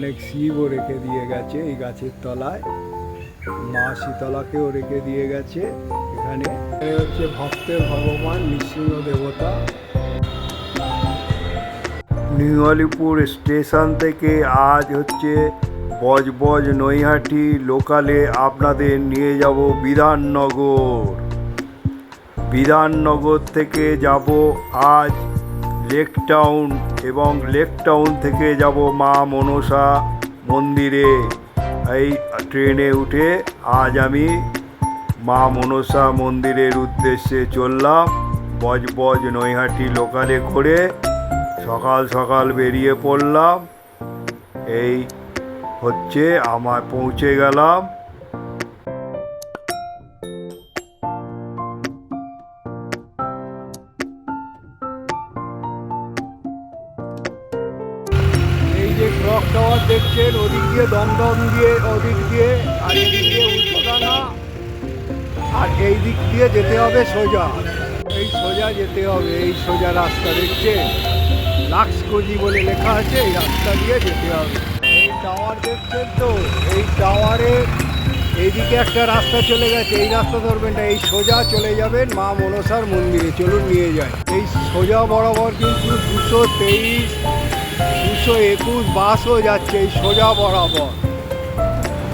অনেক শিবও রেখে দিয়ে গেছে এই গাছের তলায়। মা শীতলাকেও রেখে দিয়ে গেছে এখানে। হচ্ছে ভক্তের ভগবান নৃসিংহ দেবতা। নিউ আলিপুর স্টেশন থেকে আজ হচ্ছে বজবজ নৈহাটি লোকালে আপনাদের নিয়ে যাব বিধাননগর। বিধাননগর থেকে যাব আজ লেক টাউন এবং লেক টাউন থেকে যাব মা মনসা মন্দিরে। এই ট্রেনে উঠে আজ আমি মা মনসা মন্দিরের উদ্দেশ্যে চললাম। বজবজ নৈহাটি লোকালে করে সকাল সকাল বেরিয়ে পড়লাম। এই হচ্ছে আমার পৌঁছে গেলাম। টাওয়ার ওদিক দিয়ে দমদম দিয়ে, ওদিক দিয়ে, আর এদিক দিয়ে উল্টোডাঙা আর এই দিক দিয়ে যেতে হবে সোজা। এই সোজা যেতে হবে, এই সোজা রাস্তা দেখছেন লাক্সকোজি বলে লেখা আছে, এই রাস্তা দিয়ে যেতে হবে। এই টাওয়ার দেখছেন তো, এই টাওয়ারে এইদিকে একটা রাস্তা চলে গেছে। এই রাস্তা ধরবেন না, এই সোজা চলে যাবেন মা মনসার মন্দিরে। চলুন নিয়ে যায় এই সোজা বরাবর কিন্তু দুশো তেইশ দুশো একুশ বাসও যাচ্ছে, এই সোজা বরাবর।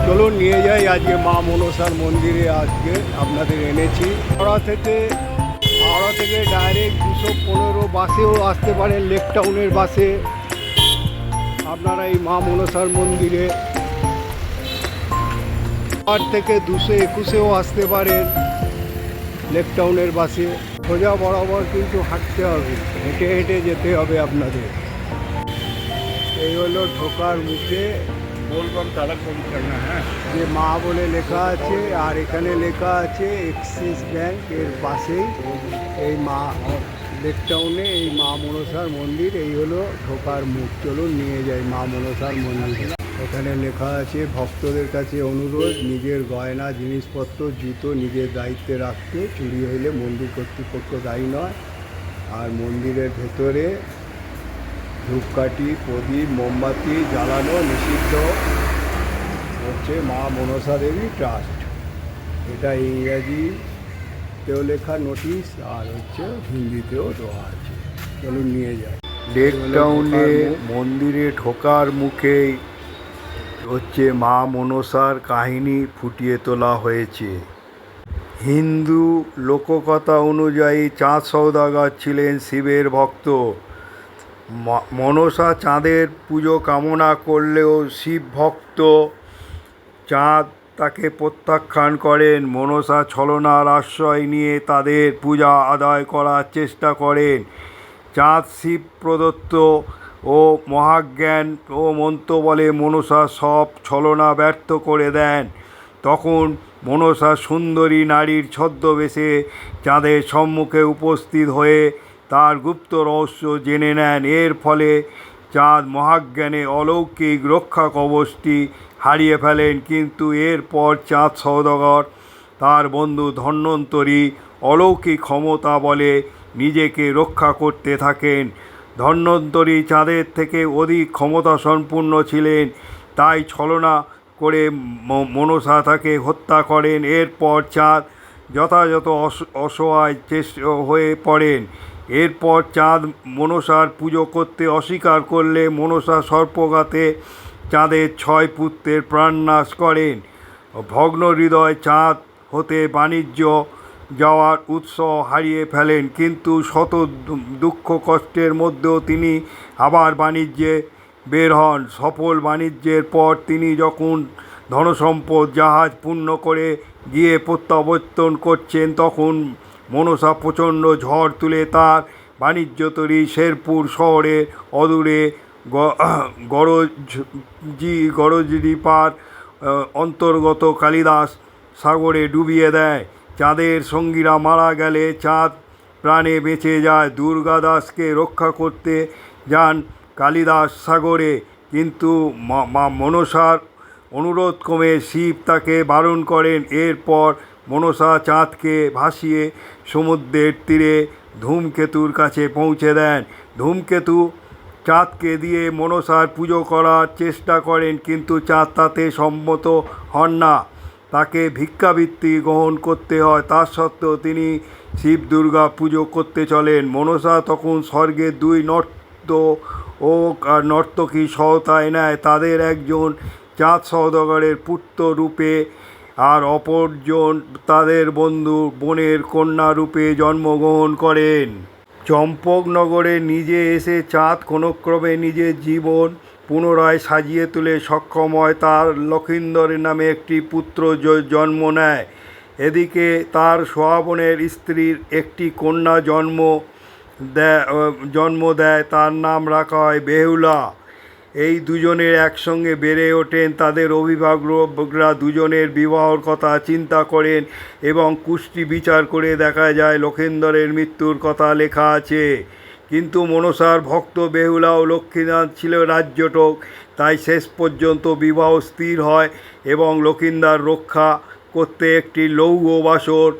চলুন নিয়ে যাই আজকে মা মনসার মন্দিরে আজকে, আপনাদের এনেছি। হাওড়া থেকে হাওড়া থেকে ডাইরেক্ট দুশো পনেরো বাসেও আসতে পারেন লেক টাউনের বাসে। আপনারা এই মা মনসার মন্দিরে আর থেকে দুশো একুশেও আসতে পারেন লেক টাউনের বাসে। সোজা বরাবর কিন্তু হাঁটতে হবে, হেঁটে হেঁটে যেতে হবে আপনাদের। এই হলো ঢোকার মুখে। বলবাম তারা করনা হ্যাঁ। যে মা বলে লেখা আছে আর এখানে লেখা আছে এক্সিস ব্যাংক এর পাশেই। এই মা লেক টাউনে এই মা মনসার মন্দির এই হলো ঢোকার মুখ। চলুন নিয়ে যাই মা মনসার মন্দির। এখানে লেখা আছে ভক্তদের কাছে অনুরোধ নিজের গয়না জিনিসপত্র জুতো নিজের দায়িত্বে রাখতে। চুরি হইলে মন্দির কর্তৃপক্ষ দায়ী নয়। আর মন্দিরের ভেতরে ধূপকাঠি প্রদীপ মোমবাতি জ্বালানো নিষিদ্ধ হচ্ছে মা মনসা দেবী ট্রাস্ট। এটা ইংরাজিতেও লেখা নোটিশ আর হচ্ছে হিন্দিতেও দেওয়া আছে। চলুন নিয়ে যাই। লেক টাউনে মন্দিরে ঢোকার মুখেই হচ্ছে মা মনসার কাহিনী ফুটিয়ে তোলা হয়েছে। হিন্দু লোককথা অনুযায়ী চাঁদ সৌদাগর ছিলেন শিবের ভক্ত। মনসা চাঁদের পুজো কামনা করলেও শিব ভক্ত চাঁদ তাকে প্রত্যাখ্যান করেন। মনসা ছলনার আশ্রয় নিয়ে তাদের পূজা আদায় করার চেষ্টা করেন। চাঁদ শিব প্রদত্ত ও মহাজ্ঞান ও মন্ত্র বলে মনসা সব ছলনা ব্যর্থ করে দেন। তখন মনসা সুন্দরী নারীর ছদ্মবেশে চাঁদের সম্মুখে উপস্থিত হয়ে তার গুপ্ত রহস্য জেনে নেন। এর ফলে চাঁদ মহাজ্ঞানে অলৌকিক রক্ষা কবচটি হারিয়ে ফেলেন। কিন্তু এরপর চাঁদ সৌদাগর তার বন্ধু ধন্বন্তরী অলৌকিক ক্ষমতা বলে নিজেকে রক্ষা করতে থাকেন। ধন্বন্তরী চাঁদের থেকে অধিক ক্ষমতা সম্পূর্ণ ছিলেন, তাই ছলনা করে মনসা তাকে হত্যা করেন। এরপর চাঁদ যথাযথ অস- অসহায় চেষ্ট হয়ে পড়েন। এরপর চাঁদ মনসার পুজো করতে অস্বীকার করলে মনসা সর্পঘাতে চাঁদের ছয় পুত্রের প্রাণনাশ করেন। ভগ্ন হৃদয় চাঁদ হতে বাণিজ্য যাওয়ার উৎসাহ হারিয়ে ফেলেন, কিন্তু শত দুঃখ কষ্টের মধ্যেও তিনি আবার বাণিজ্যে বের হন। সফল বাণিজ্যের পর তিনি যখন ধনসম্পদ জাহাজ পূর্ণ করে গিয়ে প্রত্যাবর্তন করছেন, তখন মনসা প্রচণ্ড ঝড় তুলে তার বাণিজ্য তরী শেরপুর শহরের অদূরে গরজি গরজরিপার অন্তর্গত কালিদাস সাগরে ডুবিয়ে দেয়। চাঁদের সঙ্গীরা মারা গেলে চাঁদ প্রাণে বেঁচে যায়। দুর্গা দাসকে রক্ষা করতে যান কালিদাস সাগরে, কিন্তু মনসার অনুরোধ ক্রমে শিব তাকে বারণ করেন। এরপর মনসা চাঁদকে ভাসিয়ে সমুদ্রের তীরে ধূমকেতুর কাছে পৌঁছে দেন। ধূমকেতু চাঁদকে দিয়ে মনসার পুজো করার চেষ্টা করেন, কিন্তু চাঁদ তাতে সম্মত হন না। তাকে ভিক্ষাবৃত্তি গ্রহণ করতে হয় তা সত্ত্বেও তিনি শিব দুর্গা পুজো করতে চলেন। মনসা তখন স্বর্গের দুই নর্ত ও নর্তকী সহতায় নেয়। তাদের একজন চাঁদ সওদাগরের পুত্র রূপে আর অপরজন তাদের বন্ধু বোনের কন্যা রূপে জন্মগ্রহণ করেন। চম্পকনগরে নিজে এসে চাঁদ কোনোক্রমে নিজের জীবন পুনরায় সাজিয়ে তুলে সক্ষম হয় তার লক্ষিন্দরের নামে একটি পুত্র জন্ম নেয়। এদিকে তার সোয়াবনের স্ত্রীর একটি কন্যা জন্ম দেয় জন্ম দেয়। তার নাম রাখা হয় বেহুলা। এই দুজনের একসঙ্গে বেড়ে ওঠেন, তাদের অভিভাবকরা দুজনের বিবাহর কথা চিন্তা করেন এবং কুষ্টি বিচার করে দেখা যায় লক্ষেন্দরের মৃত্যুর কথা লেখা আছে। কিন্তু মনসার ভক্ত বেহুলা ও লক্ষ্মীনাথ ছিল রাজ্যটক, তাই শেষ পর্যন্ত বিবাহ স্থির হয় এবং লক্ষিন্দার রক্ষা করতে একটি লৌহ বাসর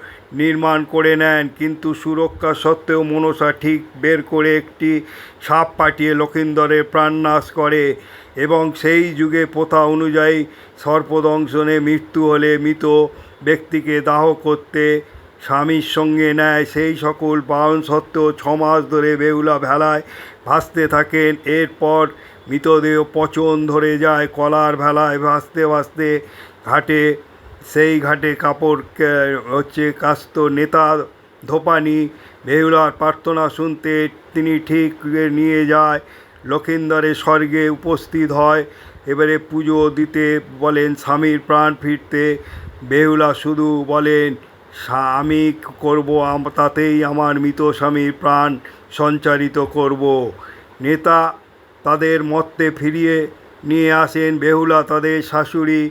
নির্মাণ করে নেন, কিন্তু সুরক্ষা সত্ত্বেও মনসা ঠিক বের করে একটি সাপ পাঠিয়ে লক্ষিন্দরের প্রাণনাশ করে এবং সেই যুগে প্রথা অনুযায়ী সর্পদংশনে মৃত্যু হলে মৃত ব্যক্তিকে দাহ করতে স্বামীর সঙ্গে নেয়। সেই সকল বারণ সত্ত্বেও ছমাস ধরে বেহুলা ভেলায় ভাসতে থাকেন। এরপর মৃতদেহ পচন ধরে যায়, কলার ভেলায় ভাসতে ভাসতে ঘাটে সেই ঘাটে কাপড় হচ্ছে কাস্ত নেতা ধোপানি, বেহুলার প্রার্থনা শুনতে তিনি ঠিক নিয়ে যায়। লক্ষিন্দরের স্বর্গে উপস্থিত হয়। এবারে পুজো দিতে বলেন, স্বামীর প্রাণ ফিরতে। বেহুলা শুধু বলেন আমি করব তাতেই আমার মৃত স্বামীর প্রাণ সঞ্চারিত করব। নেতা তাদের মতে ফিরিয়ে নিয়ে আসেন। বেহুলা তাদের শাশুড়ি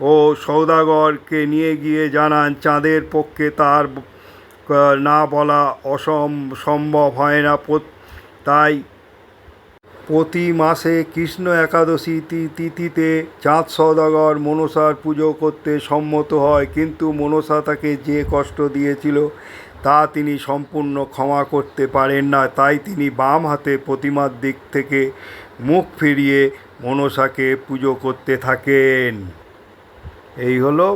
ও সৌদাগরকে নিয়ে গিয়ে জানান, চাঁদের পক্ষে তার না বলা অসম, সম্ভব হয় না। তাই প্রতি মাসে কৃষ্ণ একাদশী তিথিতে চাঁদ সৌদাগর মনসার পুজো করতে সম্মত হয়। কিন্তু মনসা তাকে যে কষ্ট দিয়েছিল তা তিনি সম্পূর্ণ ক্ষমা করতে পারেন না। তাই তিনি বাম হাতে প্রতিমার দিক থেকে মুখ ফিরিয়ে মনসাকে পুজো করতে থাকেন। এই হলো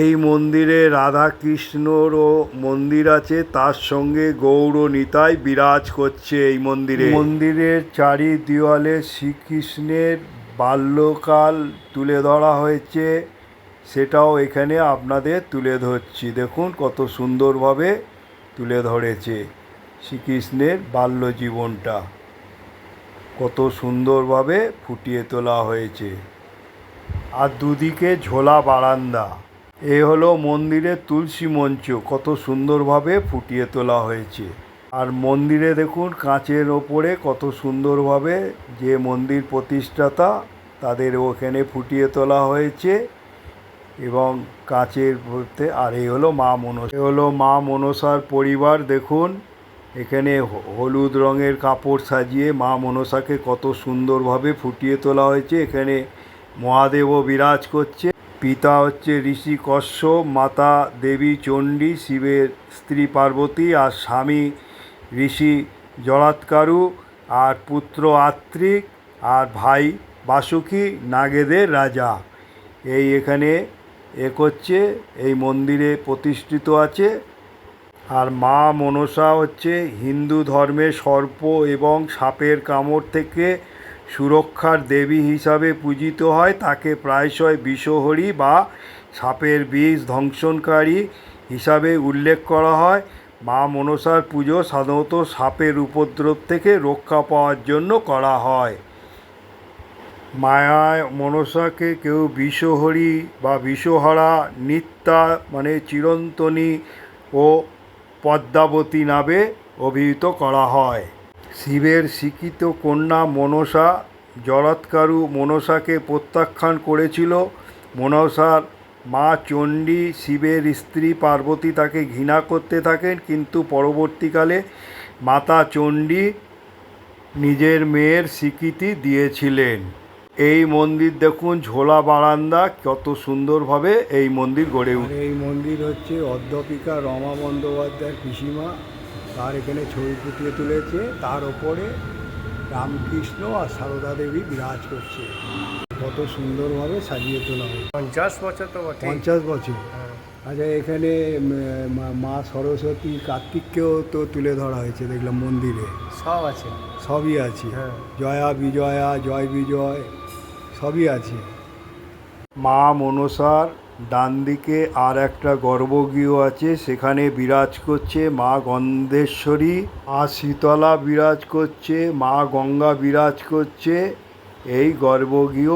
এই মন্দিরে রাধা কৃষ্ণরও মন্দির আছে, তার সঙ্গে গৌর নিতাই বিরাজ করছে এই মন্দিরে। মন্দিরের চারি দেওয়ালে শ্রীকৃষ্ণের বাল্যকাল তুলে ধরা হয়েছে, সেটাও এখানে আপনাদের তুলে ধরছি। দেখুন কত সুন্দরভাবে তুলে ধরেছে শ্রীকৃষ্ণের বাল্য জীবনটা কত সুন্দরভাবে ফুটিয়ে তোলা হয়েছে। আর দুদিকে ঝোলা বারান্দা। এ হলো মন্দিরের তুলসী মঞ্চ, কত সুন্দরভাবে ফুটিয়ে তোলা হয়েছে। আর মন্দিরে দেখুন, কাঁচের ওপরে কত সুন্দরভাবে যে মন্দির প্রতিষ্ঠাতা, তাদের ওখানে ফুটিয়ে তোলা হয়েছে। এবং কাঁচের মধ্যে, আর এই হলো মা মনসা। এ হলো মা মনসার পরিবার, দেখুন, এখানে হলুদ রঙের কাপড় সাজিয়ে মা মনসাকে কত সুন্দরভাবে ফুটিয়ে তোলা হয়েছে। এখানে মহাদেবও বিরাজ করছে। পিতা হচ্ছে ঋষি কশ্যপ, মাতা দেবী চণ্ডী, শিবের স্ত্রী পার্বতী, আর স্বামী ঋষি জলাৎকারু, আর পুত্র আত্রিক, আর ভাই বাসুকি, নাগেদের রাজা। এই এখানে এ করছে, এই মন্দিরে প্রতিষ্ঠিত আছে। আর মা মনসা হচ্ছে হিন্দু ধর্মে সর্প এবং সাপের কামড় থেকে সুরক্ষার দেবী হিসাবে পূজিত হয়, তাকে প্রায়শই বিষহরি বা সাপের বিষ ধ্বংসনকারী হিসাবে উল্লেখ করা হয়। মা মনসার পুজো সাধারণত সাপের উপদ্রব থেকে রক্ষা পাওয়ার জন্য করা হয়। মায়া মনসাকে কেউ বিষহরি বা বিষহরা, নিত্যা মানে চিরন্তনী ও পদ্মাবতী নামে অভিহিত করা হয়। শিবের শিক্ষিত কন্যা মনসা, জলাৎকারু মনসাকে প্রত্যাখ্যান করেছিল। মনসার মা চণ্ডী শিবের স্ত্রী পার্বতী তাকে ঘৃণা করতে থাকেন, কিন্তু পরবর্তীকালে মাতা চণ্ডী নিজের মেয়ের স্বীকৃতি দিয়েছিলেন। এই মন্দির দেখুন, ঝোলা বারান্দা, কত সুন্দরভাবে এই মন্দির গড়ে উঠে এই মন্দির হচ্ছে অধ্যাপিকা রমা বন্দ্যোপাধ্যায়ের পিসিমা। তার এখানে ছবি ফুটিয়ে তুলেছে। তার ওপরে রামকৃষ্ণ আর সারদা দেবী বিরাজ করছে। কত সুন্দরভাবে সাজিয়ে তোলা হয়েছে। পঞ্চাশ বছর তো পঞ্চাশ বছর। আচ্ছা এখানে মা- মা সরস্বতী কার্তিককেও তো তুলে ধরা হয়েছে দেখলাম মন্দিরে। সব আছে। সবই আছে। হ্যাঁ। জয়া বিজয়া জয় বিজয় সবই আছে। মা মনসার ডান দিকে আর একটা গর্ভগৃহ আছে, সেখানে বিরাজ করছে মা গন্ধেশ্বরী, মা শীতলা বিরাজ করছে, মা গঙ্গা বিরাজ করছে। এই গর্ভগৃহ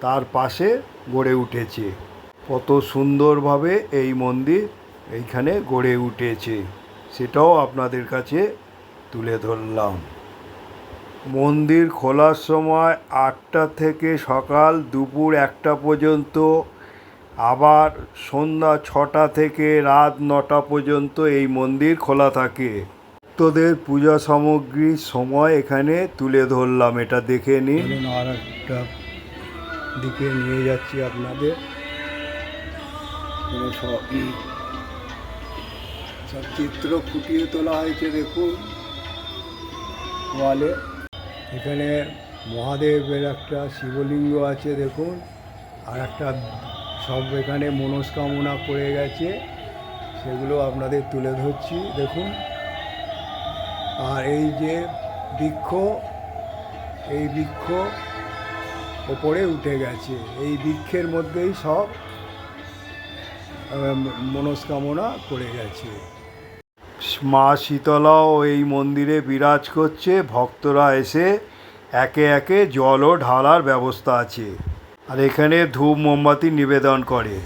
তার পাশে গড়ে উঠেছে। কত সুন্দরভাবে এই মন্দির এইখানে গড়ে উঠেছে। সেটাও আপনাদের কাছে তুলে ধরলাম। মন্দির খোলার সময় আটটা থেকে সকাল দুপুর একটা পর্যন্ত আবার সন্ধ্যা ছটা থেকে রাত নটা পর্যন্ত এই মন্দির খোলা থাকে। তোদের পূজা সামগ্রীর সময় এখানে তুলে ধরলাম, এটা দেখে নিন। আর একটা দিকে নিয়ে যাচ্ছি আপনাদের। সব চিত্র ফুটিয়ে তোলা হয়েছে, দেখুন। ওয়ালে। এখানে মহাদেবের একটা শিবলিঙ্গ আছে, দেখুন। আর একটা সব এখানে মনস্কামনা করে গেছে। সেগুলো আপনাদের তুলে ধরছি, দেখুন। আর এই যে বৃক্ষ, এই বৃক্ষ ওপরে উঠে গেছে। এই বৃক্ষের মধ্যেই সব মনস্কামনা করে গেছে। মা শীতলাও এই মন্দিরে বিরাজ করছে। ভক্তরা এসে একে একে জলও ঢালার ব্যবস্থা আছে। আর এখানে ধূপ মোমবাতি নিবেদন করে।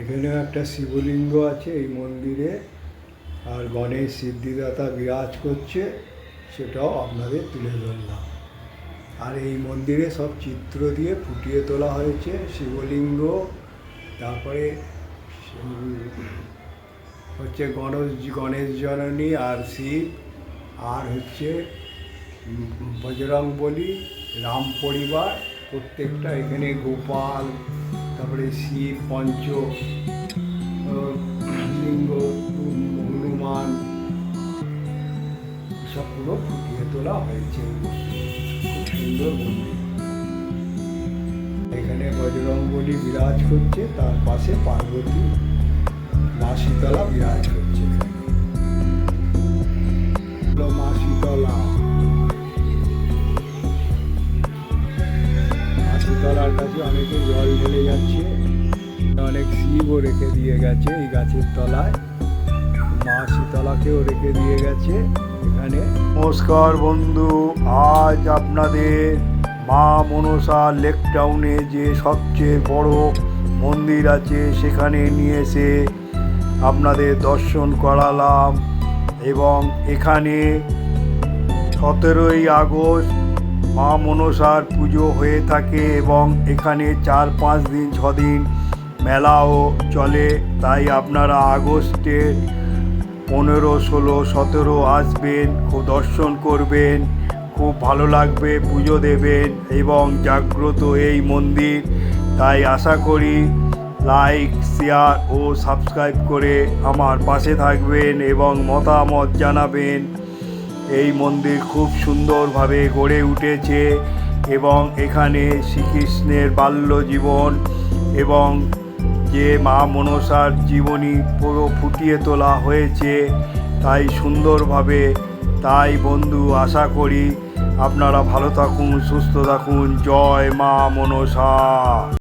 এখানেও একটা শিবলিঙ্গ আছে এই মন্দিরে, আর গণেশ সিদ্ধিদাতা বিরাজ করছে, সেটাও আপনাদের তুলে ধরলাম। আর এই মন্দিরে সব চিত্র দিয়ে ফুটিয়ে তোলা হয়েছে, শিবলিঙ্গ, তারপরে হচ্ছে গণেশ গণেশ জননী আর শিব, আর হচ্ছে বজরং বলি রাম পরিবার প্রত্যেকটা এখানে গোপাল, তারপরে শিব, পঞ্চ লিঙ্গ, হনুমান, সব পুরো ফুটিয়ে তোলা হয়েছে। সুন্দর এখানে বজরং বলি বিরাজ করছে, তার পাশে পার্বতী মা শীতলা বিরাজ করছে। মা শীতলা। শিবও রেখে দিয়ে গেছে এই গাছের তলায়। মা শীতলাকেও রেখে দিয়ে গেছে এখানে। নমস্কার বন্ধু, আজ আপনাদের মা মনসা লেক টাউনে যে সবচেয়ে বড় মন্দির আছে সেখানে নিয়ে এসে আপনাদের দর্শন করালাম এবং এখানে সতেরোই আগস্ট মা মনসার পুজো হয়ে থাকে এবং এখানে চার, পাঁচ দিন ছ দিন মেলাও চলে, তাই আপনারা আগস্টের পনেরো, ষোলো, সতেরো আসবেন, খুব দর্শন করবেন, খুব ভালো লাগবে, পুজো দেবেন এবং জাগ্রত এই মন্দির। তাই আশা করি লাইক, শেয়ার ও সাবস্ক্রাইব করে আমার পাশে থাকবেন এবং মতামত জানাবেন। এই মন্দির খুব সুন্দরভাবে গড়ে উঠেছে এবং এখানে শ্রীকৃষ্ণের বাল্য জীবন এবং যে মা মনসার জীবনী পুরো ফুটিয়ে তোলা হয়েছে, তাই সুন্দরভাবে, তাই বন্ধু, আশা করি আপনারা ভালো থাকুন, সুস্থ থাকুন। জয় মা মনসা।